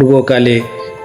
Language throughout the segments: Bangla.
পূর্বকালে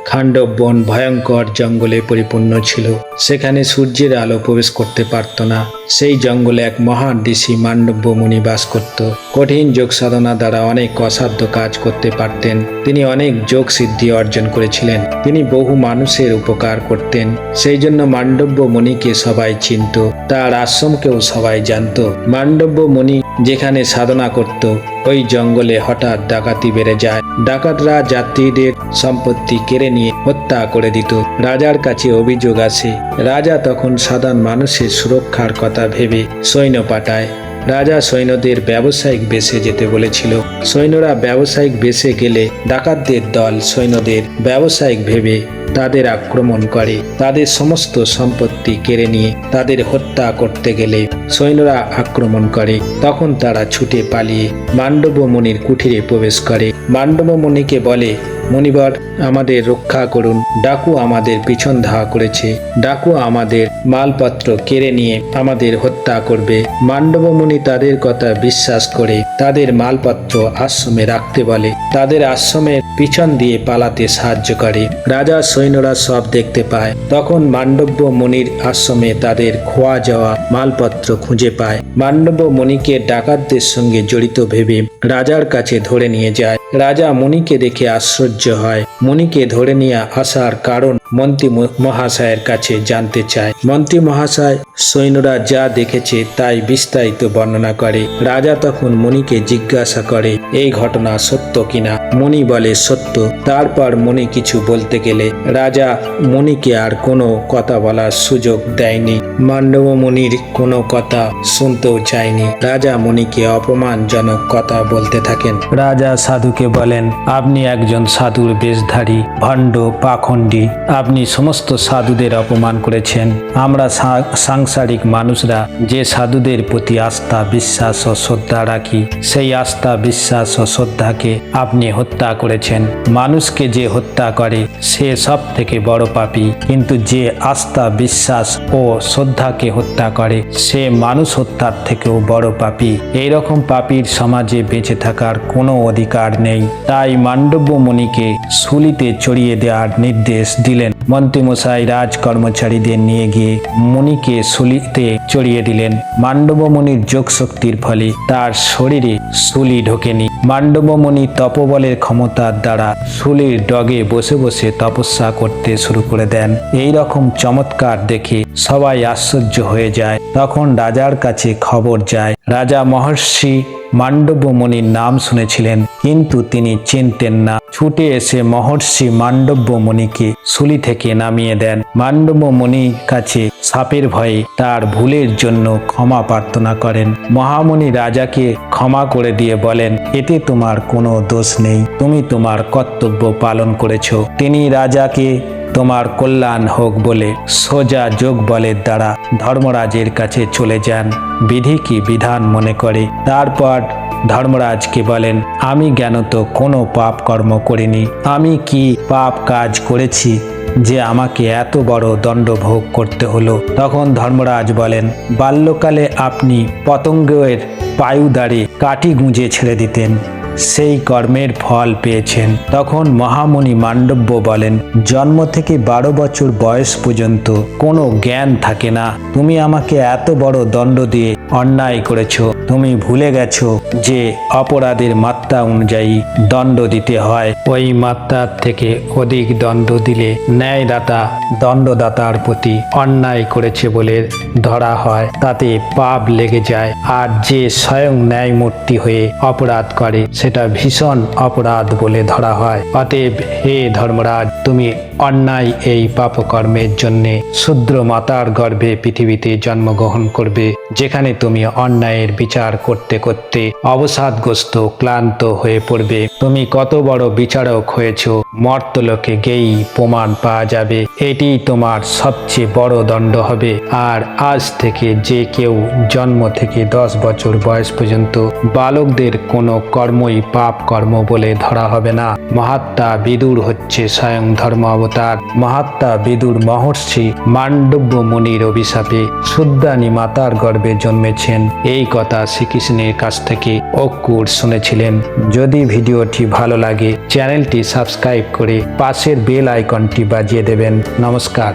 খাণ্ডব বন ভয়ঙ্কর জঙ্গলে পরিপূর্ণ ছিল। সেখানে সূর্যের আলো প্রবেশ করতে পারত না। সেই জঙ্গলে এক মহান ঋষি মান্ডব্য মুনি বাস করত। কঠিন যোগ সাধনা দ্বারা অনেক অসাধ্য কাজ করতে পারতেন। তিনি অনেক যোগ সিদ্ধি অর্জন করেছিলেন। তিনি বহু মানুষের উপকার করতেন। সেই জন্য মান্ডব্য মুনিকে সবাই চিনত। তার আশ্রমকেও সবাই জানত। মান্ডব্য মুনি যেখানে সাধনা করত, ওই জঙ্গলে হঠাৎ ডাকাতি বেড়ে যায়। ডাকাতরা যাত্রীদের সম্পত্তি কেড়ে নিয়ে হত্যা করে দিত। রাজার কাছে অভিযোগ আসে, রাজা তখন সাধারণ মানুষের সুরক্ষার কথা ভেবে সৈন্য পাঠায়। রাজা সৈন্যদের ব্যবসায়িক বেশে যেতে বলেছিল। সৈন্যরা ব্যবসায়িক বেশে গেলে ডাকাতদের দল সৈন্যদের ব্যবসায়িক ভেবে তাদের আক্রমণ করে। তাদের সমস্ত সম্পত্তি কেড়ে নিয়ে তাদের হত্যা করতে গেলে সৈন্যরা আক্রমণ করে। তখন তারা ছুটে পালিয়ে মান্ডব মুনির কুঠিরে প্রবেশ করে। মান্ডব মুনিকে বলে মনিবর আমাদের রক্ষা করুন। ডাকু আমাদের পিছন ধাওয়া করেছে। ডাকু আমাদের মালপত্র কেড়ে নিয়ে আমাদের হত্যা করবে। মান্ডব মুনি তাদের কথা বিশ্বাস করে, তাদের মালপত্র আশ্রমে রাখতে বলে। তাদের আশ্রমের পিছন দিয়ে পালাতে সাহায্য করে। রাজা সৈন্যরা সব দেখতে পায়। তখন মান্ডব্য মুনির আশ্রমে তাদের খোয়া যাওয়া মালপত্র খুঁজে পায়। মান্ডব্য মুনিকে ডাকাতদের সঙ্গে জড়িত ভেবে রাজার কাছে ধরে নিয়ে যায়। রাজা মুনিকে দেখে আশ্চর্য হয়। মুনিকে ধরে নিয়ে আসার কারণ মন্ত্রী মহাশয়ের কাছে জানতে চায়। মন্ত্রী মহাশয়, সৈন্যরা যা দেখেছে তাই বিস্তারিত বর্ণনা করে। রাজা তখন মুনিকে জিজ্ঞাসা করে, এই ঘটনা সত্য কিনা? মুনি বলে, সত্য। তারপর মুনি কিছু বলতে গেলে, রাজা, মুনিকে আর কোনো কথা বলার সুযোগ দেয়নি। মান্ডব মুনির কোনো কথা শুনতেও চায়নি। রাজা মুনিকে অপমানজনক কথা বলতে থাকেন। রাজা সাধুকে বলেন, আপনি একজন সাধুর বেশধারী, ভণ্ড, পাখণ্ডী। আপনি সমস্ত সাধুদের অপমান করেছেন। আমরা সাংসারিক মানুষরা যে সাধুদের প্রতি আস্থা, বিশ্বাস ও শ্রদ্ধা রাখি, সেই আস্থা, বিশ্বাস ও শ্রদ্ধাকে আপনি হত্যা করেছেন। মানুষকে যে হত্যা করে, সে সব থেকে বড় পাপী। কিন্তু যে আস্থা, বিশ্বাস ও শ্রদ্ধাকে হত্যা করে। সে মানুষ হত্যার থেকেও বড় পাপী। এইরকম পাপীর সমাজে বেঁচে থাকার কোনো অধিকার নেই। তাই মান্ডব্য মুনিকে শুলিতে চড়িয়ে দেওয়ার নির্দেশ দিলেন। মন্ত্রীমশাই রাজ কর্মচারীদের নিয়ে গিয়ে মুনিকে শুলিতে চড়িয়ে দিলেন। মান্ডব মুনির যোগ শক্তির ফলে তার শরীরে শুলি ঢোকেনি। মান্ডব মুনি তপবলের ক্ষমতার দ্বারা শুলির ডগে বসে বসে তপস্যা করতে শুরু করে দেন। এই রকম চমৎকার দেখে সবাই আশ্চর্য হয়ে যায়। তখন রাজার কাছে খবর যায়। রাজা মহর্ষি মান্ডব্য মুনির নাম শুনেছিলেন। কিন্তু তিনি চিনতেন না। ছুটে এসে মহর্ষি মান্ডব্য মুনিকে শুলি থেকে নামিয়ে দেন। মান্ডব্য মুনির কাছে সাপের ভয়ে তার ভুলের জন্য ক্ষমা প্রার্থনা করেন। মহামুনি রাজাকে ক্ষমা করে দিয়ে বলেন, এতে তোমার কোনো দোষ নেই। তুমি তোমার কর্তব্য পালন করেছ। তিনি রাজাকে তোমার কল্যাণ হোক বলে সোজা যোগ বলের দ্বারা ধর্মরাজের কাছে চলে যান। বিধি কি বিধান মনে করে? তারপর ধর্মরাজকে বলেন? আমি জ্ঞানত কোনো পাপ কর্ম করিনি? আমি কি পাপ কাজ করেছি যে আমাকে এত বড় দণ্ড ভোগ করতে হলো? তখন ধর্মরাজ বলেন, বাল্যকালে আপনি পতঙ্গের পায়ুদারে কাটি গুঁজে ছেড়ে দিতেন, সেই কর্মের ফল পেয়েছেন। তখন মহামণি মান্ডব্য বলেন, জন্ম থেকে বারো বছর বয়স পর্যন্ত কোনো জ্ঞান থাকে না। তুমি আমাকে এত বড় দণ্ড দিয়ে অন্যায় করেছ। তুমি ভুলে গেছো যে অপরাধের মাত্রা অনুযায়ী দণ্ড দিতে হয়। ওই মাত্রার থেকে অধিক দণ্ড দিলে ন্যায়দাতা দণ্ডদাতার প্রতি অন্যায় করেছে বলে ধরা হয়। তাতে পাপ লেগে যায়। আর যে স্বয়ং ন্যায়মূর্তি হয়ে অপরাধ করে, সেটা ভীষণ অপরাধ বলে ধরা হয়। অতএব হে ধর্মরাজ, তুমি অন্যায় এই পাপকর্মের জন্যে শূদ্র মাতার গর্ভে পৃথিবীতে জন্মগ্রহণ করবে, যেখানে তুমি অন্যায়ের বিচার করতে করতে অবসাদগ্রস্ত, ক্লান্ত হয়ে পড়বে। তুমি কত বড় বিচারক হয়েছ, মর্তলোকে গেই প্রমাণ পাওয়া যাবে। এটি তোমার সবচেয়ে বড় দণ্ড হবে। আর আজ থেকে যে কেউ জন্ম থেকে দশ বছর বয়স পর্যন্ত বালকদের কোনো কর্মই পাপ কর্ম বলে ধরা হবে না। মহাত্মা বিদুর হচ্ছে স্বয়ং ধর্ম অবতার মহাত্মা বিদুর মহর্ষি মান্ডব্য মুনির অভিশাপে শুদ্ধানি মাতার গর্ভে জন্মে জন্মেছেন এই কথা শ্রীকৃষ্ণের কাছ থেকে অক্কুর শুনেছিলেন। যদি ভিডিওটি ভালো লাগে, চ্যানেলটি সাবস্ক্রাইব করে পাশের বেল আইকনটি বাজিয়ে দেবেন। নমস্কার।